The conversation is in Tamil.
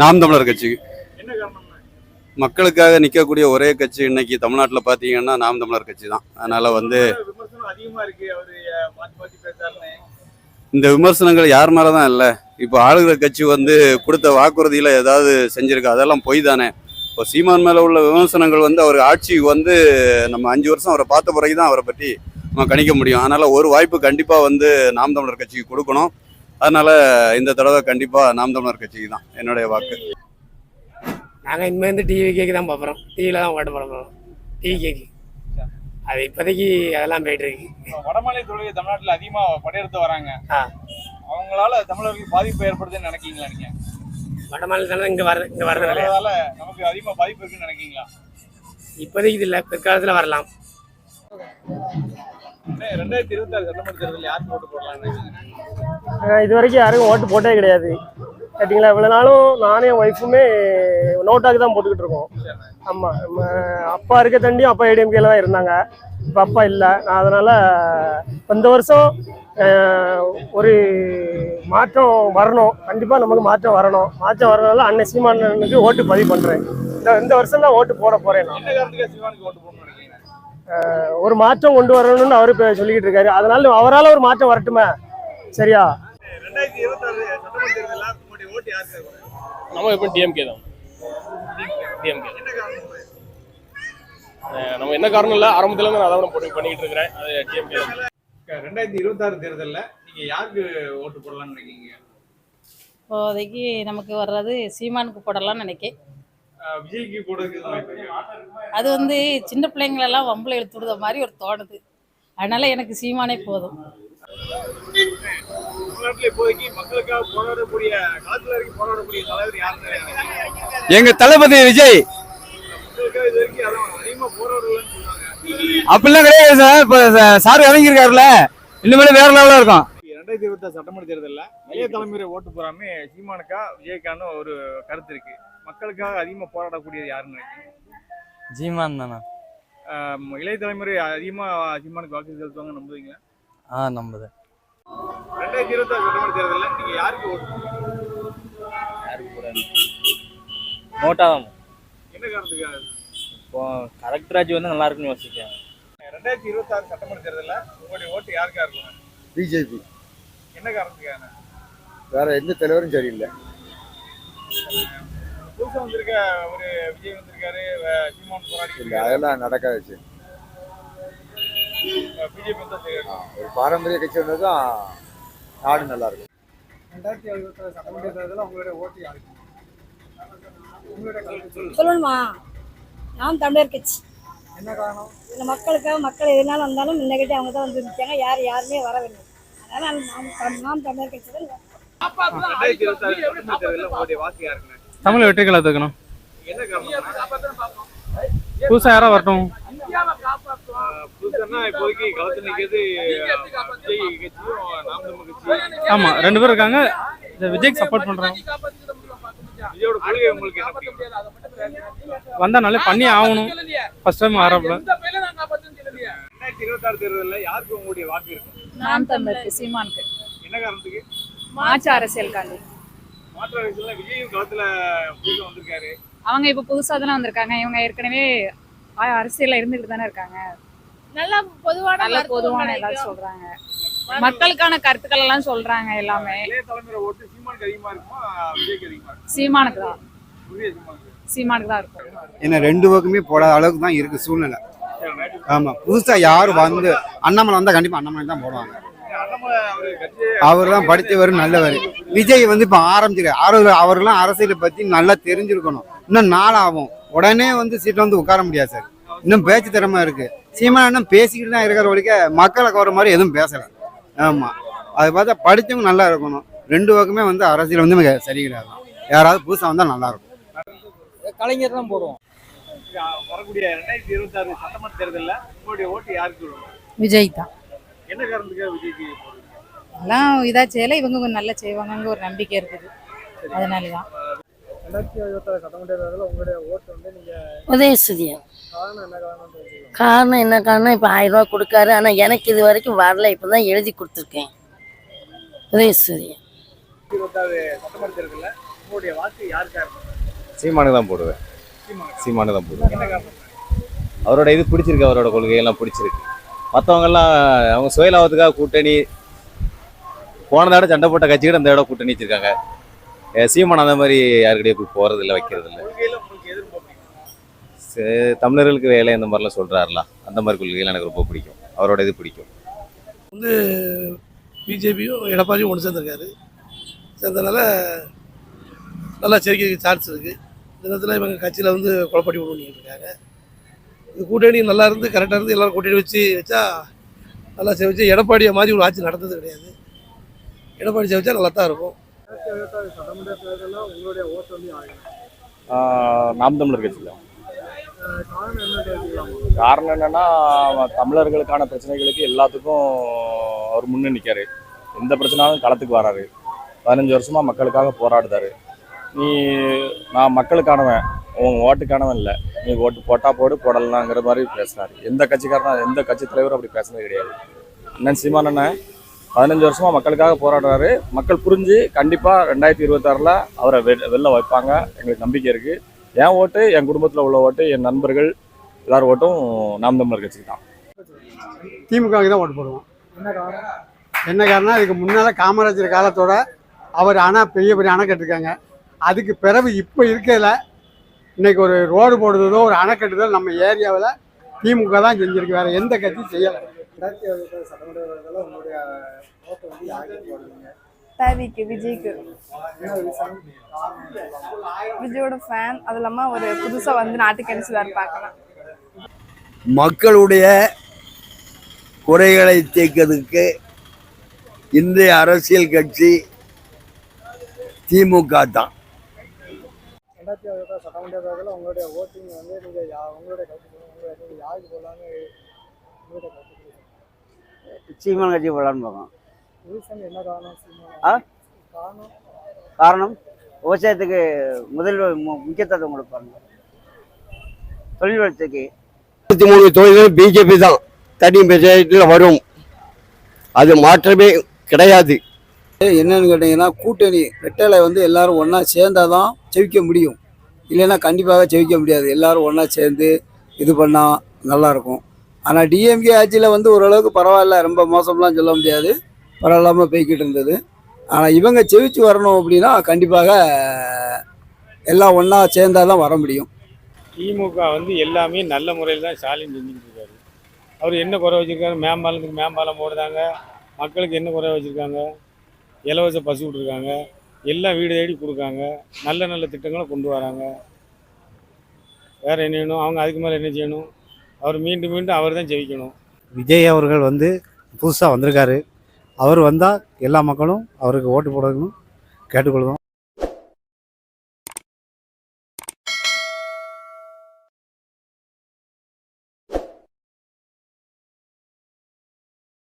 நாம் தமிழர் கட்சிக்கு காரணம் மக்களுக்காக நிற்கக்கூடிய ஒரே கட்சி இன்னைக்கு தமிழ்நாட்டில் பார்த்தீங்கன்னா நாம் தமிழர் கட்சி தான். அதனால வந்து இந்த விமர்சனங்கள் யார் மேலே தான் இல்லை. இப்போ ஆளுகிற கட்சி வந்து கொடுத்த வாக்குறுதியில் ஏதாவது செஞ்சிருக்கு. அதெல்லாம் பொய் தானே. இப்போ சீமான் மேலே உள்ள விமர்சனங்கள் வந்து அவர் ஆட்சி வந்து நம்ம அஞ்சு வருஷம் அவரை பார்த்த பிறகு தான் அவரை பற்றி நம்ம கணிக்க முடியும். அதனால் ஒரு வாய்ப்பு கண்டிப்பாக வந்து நாம் தமிழர் கட்சிக்கு கொடுக்கணும். அதனால் இந்த தடவை கண்டிப்பாக நாம் தமிழர் கட்சிக்கு தான் என்னுடைய வாக்கு. நாங்கள் இனிமேல் வந்து டிவி கேக்கு தான் பார்க்குறோம் டிவியில் தான் ஓட்ட போட போகிறோம் டிவி கேக்கு அது இப்போதைக்கு அதெல்லாம் போயிட்டு இருக்கு. வடமாநில தொழில் தமிழ்நாட்டில் அதிகமா படையெடுத்து வராங்க. ஆ. அவங்களால தமிழர்களுக்கு பாதிப்பு ஏற்படுதுன்னு நினைக்கீங்களா நீங்க? வட மாநிலத்தில் இங்கே வர இங்கே வர்றதில்ல அதனால நமக்கு அதிகமா பாதிப்பு இருக்குன்னு நினைக்கீங்களா இப்போதைக்கு இது இல்லை. பிற்காலத்தில் வரலாம். ரெண்டாயிரத்தி இருபத்தாறு சட்டமன்ற தேர்தலில் யாருக்கு ஓட்டு போடலாம்னு இது வரைக்கும் யாருக்கும் ஓட்டு போட்டே கிடையாது. கேட்டிங்களா? இவ்வளோ நாளும் என் ஒய்ஃபுமே நோட்டாக்கு தான் போட்டுக்கிட்டு இருக்கோம். ஆமாம் அப்பா இருக்க தண்டியும் அப்பா ஏடிஎம்கேல தான் இருந்தாங்க. இப்போ அப்பா இல்லை. நான் அதனால் இந்த வருஷம் ஒரு மாற்றம் வரணும். கண்டிப்பாக நமக்கு மாற்றம் வரணும். மாற்றம் வரனால அன்னை சீமானனுக்கு ஓட்டு பதிவு பண்ணுறேன் இந்த இந்த வருஷம் தான் ஓட்டு போட போகிறேன் நான். ஒரு மாற்றம் கொண்டு வரணும்னு அவர் இப்போ சொல்லிக்கிட்டு இருக்காரு. அதனால அவரால் ஒரு மாற்றம் வரட்டுமே. சரியா? நம்ம எப்போ டிஎம்கே தான். டிஎம்கே நம்ம என்ன காரணம் இல்லை? ஆரம்பத்துல இருந்து நான் அதான் போட்டு பண்ணிட்டு இருக்கிறேன். அது டிஎம்கே ரெண்டாயிரத்தி இருபத்தாறு தேர்தலில் நீங்க யாருக்கு ஓட்டு போடலாம்னு நினைக்கிறீங்க? இப்போதைக்கு நமக்கு வர்றது சீமானுக்கு போடலாம்னு நினைக்கேன். அஹ் விஜய்க்கு போடுறதுக்கு? அது வந்து சின்ன பிள்ளைங்களெல்லாம் வம்புல எடுத்து விடுற மாதிரி ஒரு தோணுது. அதனால எனக்கு சீமானே போதும். தமிழ்நாட்டில் இப்போதைக்கு மக்களுக்காக போராடக்கூடிய களத்தில் இறங்கி போராடக்கூடிய தலைவர் யாருன்னு நினைக்கிறீங்க? எங்க தளபதி விஜய். அப்படிலாம் கிடையாது சார். இப்போ சார் இறங்கியிருக்காருல. இனிமேல் வேற லெவலில் இருக்கும். ரெண்டாயிரத்தி இருபத்தாறு சட்டமன்ற தேர்தலில் இளைய தலைமுறை ஓட்டு போறாமே சீமானுக்கா விஜய்க்கான ஒரு கருத்து இருக்கு. மக்களுக்காக அதிகமா போராடக்கூடியது யாருன்னு ஜீமான் தானா? இளைய தலைமுறை அதிகமா சீமானுக்கு வாக்கு செலுத்துவாங்க நம்புவீங்களா? ஆ நம்புது ரெண்டாயிரத்தி இருபத்தாறு சட்டமன்ற தேர்தலில் நீங்க யாருக்கு ஓட்டு தான் என்ன காரணத்துக்காக இப்போ கரெக்ட் ராஜ் வந்து நல்லா இருக்குன்னு யோசிக்கிறேன். ரெண்டாயிரத்தி இருபத்தாறு சட்டமன்ற தேர்தலில் உங்களுடைய ஓட்டு யாருக்கா இருக்கும் பிஜேபி. என்ன காரணத்துக்காக வேற எந்த தலைவரும் சரியில்லை. புதுசா வந்திருக்க ஒரு விஜய் வந்திருக்காரு சீமான் போராடி இல்லை அதெல்லாம் நடக்காது. ஒரு பாரம்பரிய கட்சி வந்தது தான் நாடு நல்லா இருக்கும். ரெண்டாயிரத்தி இருபத்தாறு சட்டமன்ற தேர்தலில் உங்களுடைய ஓட்டு யாருக்கு? சொல்லணுமா? நாம் தமிழர் கட்சி. என்ன காரணம்? இந்த மக்களுக்காக மக்கள் எதுனாலும் வந்தாலும் முன்னகிட்டே அவங்க தான் வந்து நிற்காங்க யார் யாருமே வரவில்லை அதனால் நாம் நாம் தமிழர் கட்சி தான் தமிழ் வெற்றி கலத்துக்கணும் என்ன காரணம்? புதுசாக யாராவது வரட்டும். இப்போதைக்கு களத்தில் நிற்கிறது ஆமாம் ரெண்டு பேர் இருக்காங்க. இந்த விஜய்க்கு சப்போர்ட் பண்ணுறோம் விஜயோட கொள்கை உங்களுக்கு வந்தால் நல்லா பண்ணி ஆகணும். ஃபர்ஸ்ட் டைம் வரப்பல ரெண்டாயிரத்தி இருபத்தாறு தேர்தலில் யாருக்கு உங்களுடைய வாக்கு இருக்கும் நாம் தமிழருக்கு சீமானுக்கு. என்ன காரணத்துக்கு? மாற்று அரசியல்காண்டி மாற்று அரசியல்ல விஜயும் களத்துல புதுசா வந்திருக்காரு. அவங்க இப்போ புதுசாக தானே வந்திருக்காங்க. இவங்க ஏற்கனவே அரசியல்ல இருந்துகிட்டு தானே இருக்காங்க. நல்லா பொதுவான நல்ல பொதுவான ஏதாவது சொல்றாங்க. மக்களுக்கான கருத்துக்கள் எல்லாம். சொல்றாங்க எல்லாமே சீமானுக்கு அதிகமா இருக்குமா விஜய்க்கு அதிகமா இருக்கும்? சீமானுக்கு தான். சீமானுக்கு. தான் இருக்கும். ஏன்னா ரெண்டு பக்கமே போடாத அளவுக்கு தான் இருக்கு சூழ்நிலை. ஆமா புதுசா யாரும் வந்து அண்ணாமலை வந்தா கண்டிப்பா அண்ணாமலை தான் போடுவாங்க. அண்ணாமலை அவரு தான் படித்தவர் நல்லவர். விஜய் வந்து இப்ப ஆரம்பிச்சிரு அவர் அவர்லாம் அரசியலை பத்தி நல்லா தெரிஞ்சிருக்கணும். இன்னும் நாளாகும். உடனே வந்து சீட்ல வந்து உட்கார முடியாது சார். இன்னும் பேச்சு திறமை இருக்கு. சீமான் இன்னும் பேசிக்கிட்டு தான் இருக்கிற வரைக்க மக்களை கவர மாதிரி எதுவும் பேசல. ஆமா. அது பார்த்தா படிச்சவங்க நல்லா இருக்கணும். ரெண்டு பக்கமே வந்து அரசியல் வந்து மிக சரி கிடையாது யாராவது புதுசா வந்தா நல்லா இருக்கும். கலைஞர் தான் போடுவோம். வரக்கூடிய ரெண்டாயிரத்தி இருபத்தாறு சட்டமன்ற தேர்தலில் உங்களுடைய ஓட்டு யாருக்கு விழும் விஜய் தான். என்ன காரணத்துக்காக விஜய்க்கு எல்லாம் இதா செய்யல இவங்க கொஞ்சம் நல்லா செய்வாங்கங்க ஒரு நம்பிக்கை இருக்குது. அதனால தான் ரெண்டாயிரத்தி இருபத்தாறு சட்டமன்ற தேர்தலில் உங்களுடைய ஓட்டு வந்து நீங்க உதயசூரியன். காரணம் என்ன காரணம் காரணம் என்ன காரணம்? இப்போ ஆயிரம் ரூபா கொடுக்காரு. ஆனால் எனக்கு இது வரைக்கும் வரல. இப்போ தான் எழுதி கொடுத்துருக்கேன். உதயசூரியன். இருபத்தாறு சட்டமன்ற தேர்தல்ல உங்களுடைய வாக்கு யாருக்கா இருக்கும் சீமானுக்கு தான் போடுவேன். சீமானுக்கு. சீமானு தான் போடுவேன். என்ன காரணம்? அவரோட இது பிடிச்சிருக்கு. அவரோட கொள்கையெல்லாம் பிடிச்சிருக்கு. மற்றவங்கெல்லாம் அவங்க சுயலாபத்துக்காக கூட்டணி போன தடவை சண்டை போட்ட கட்சிக்கிட்ட இந்த தடவை கூட்டணி வச்சிருக்காங்க. சீமான் அந்த மாதிரி யாருக்கிட்டே போகிறது இல்லை வைக்கிறது இல்லை தமிழர்களுக்கு வேலை இந்த மாதிரிலாம் சொல்கிறாருலாம் அந்த மாதிரி கொள்கைகள் எனக்கு ரொம்ப பிடிக்கும். அவரோட இது பிடிக்கும். வந்து பிஜேபியும் எடப்பாடியும் ஒன்று சேர்ந்துருக்காரு. சேர்ந்ததுனால நல்லா ஜெயிக்க சான்ஸ் இருக்குது தினத்தில் இவங்க கட்சியில் வந்து குழப்படி விடுவிட்டு இருக்காங்க இது கூட்டணி நல்லா இருந்து கரெக்டாக இருந்து எல்லோரும் கூட்டணி வச்சு வச்சா நல்லா சேவிச்சு எடப்பாடியை மாதிரி ஒரு ஆட்சி நடந்தது கிடையாது. எடப்பாடி சேவிச்சா நல்லா தான் இருக்கும். சட்டமன்ற தேர்தலில் உங்களுடைய ஓட்டு வந்து யாருக்கு? நாம் தமிழர் கட்சியில். காரணம் என்ன என்னன்னா தமிழர்களுக்கான பிரச்சனைகளுக்கு எல்லாத்துக்கும் அவர் முன்னே நிற்காரு எந்த பிரச்சனாலும் களத்துக்கு வராரு. பதினஞ்சு வருஷமா மக்களுக்காக போராடுதாரு. நீ நான் மக்களுக்கானவன் உன் ஓட்டுக்கானவன் இல்லை. நீ ஓட்டு போட்டா போடு போடலாங்கிற மாதிரி பேசினாரு எந்த கட்சிக்காரனும் எந்த கட்சி தலைவரும் அப்படி பேசினது கிடையாது. அண்ணன் சீமான் அண்ணன் பதினஞ்சு வருஷமா மக்களுக்காக போராடுறாரு. மக்கள் புரிஞ்சு கண்டிப்பா ரெண்டாயிரத்தி இருபத்தாறுல அவரை வெ- வெளில வைப்பாங்க. எங்களுக்கு நம்பிக்கை இருக்கு. என் ஓட்டு என் குடும்பத்தில் உள்ள ஓட்டு என் நண்பர்கள் எல்லார் ஓட்டும் நாம் தமிழர் கட்சிக்கு தான். திமுகவுக்கு தான் ஓட்டு போடுவோம். என்ன காரணம் இதுக்கு முன்னால் காமராஜர் காலத்தோட அவர் அணை பெரிய பெரிய அணை கட்டிருக்காங்க. அதுக்கு பிறகு இப்போ இருக்கிறதுல இன்னைக்கு ஒரு ரோடு போடுறதோ ஒரு அணை கட்டுதோ நம்ம ஏரியாவில் திமுக தான் செஞ்சிருக்கு. வேற எந்த கட்சியும் செய்யலை. ரெண்டாயிரத்தி இருபத்தாறு சட்டமன்ற தேர்தலில் உங்களுடைய ஓட்டு வந்து யாருக்கு போடுவீங்க? தேவிக்கு விஜய்க்கு. விஜயோட ஃபேன் அது இல்லாமல் ஒரு புதுசாக வந்து நாட்டுக்கு அடிச்சுதார் பார்க்கலாம். மக்களுடைய குறைகளை தீர்க்கிறதுக்கு இன்றைய அரசியல் கட்சி திமுக தான். ரெண்டாயிரத்தி இருபத்தாறு சட்டமன்ற தேர்தலில் உங்களுடைய ஓட்டிங் வந்து நீங்கள் யா உங்களுடைய கட்சி யாருக்கு உங்களுடைய கட்சி சீமான் கட்சி போடலான்னு பார்க்கோம் காரணம் ஆ? விவசாயத்துக்கு முதல் முக்கியத்துவம் கொடுப்பாங்க. தொழில் வளர்ச்சிக்கு. இருபத்தி மூணு தொழில்கள் பிஜேபி தான். தனி மெஜாரிட்டியில் வரும். அது மாற்றமே கிடையாது. என்னன்னு கேட்டிங்கன்னா கூட்டணி ரெட்டலை வந்து எல்லாரும் ஒன்றா சேர்ந்தாதான் தான் ஜெயிக்க முடியும். இல்லைன்னா கண்டிப்பாக ஜெயிக்க முடியாது. எல்லாரும் ஒன்றா சேர்ந்து இது பண்ணால் நல்லாயிருக்கும் ஆனால் டிஎம்கே ஆட்சியில் வந்து ஓரளவுக்கு பரவாயில்ல. ரொம்ப மோசம்லாம் சொல்ல முடியாது. பரவாயில்லாமல் போய்கிட்டு இருந்தது. ஆனால் இவங்க செவிச்சு வரணும் அப்படின்னா கண்டிப்பாக எல்லாம் ஒன்றா சேர்ந்தாதான் தான் வர முடியும். திமுக வந்து எல்லாமே நல்ல முறையில் தான் ஸ்டாலின் செஞ்சுட்டு இருக்காரு. அவர் என்ன குறை வச்சுருக்காரு? மேம்பாலத்துக்கு மேம்பாலம் போடுறாங்க மக்களுக்கு என்ன குறை வச்சிருக்காங்க? இலவச பசு விட்ருக்காங்க எல்லாம் வீடு தேடி கொடுக்காங்க. நல்ல நல்ல திட்டங்களை கொண்டு வராங்க. வேறு என்ன வேணும்? அவங்க அதுக்கு மேலே என்ன செய்யணும்? அவர் மீண்டும் மீண்டும் அவர் தான் ஜெயிக்கணும். விஜய் அவர்கள் வந்து புதுசாக வந்திருக்காரு. அவர் வந்தால் எல்லா மக்களும் அவருக்கு ஓட்டு போடணும் கேட்டுக்கொள்வோம்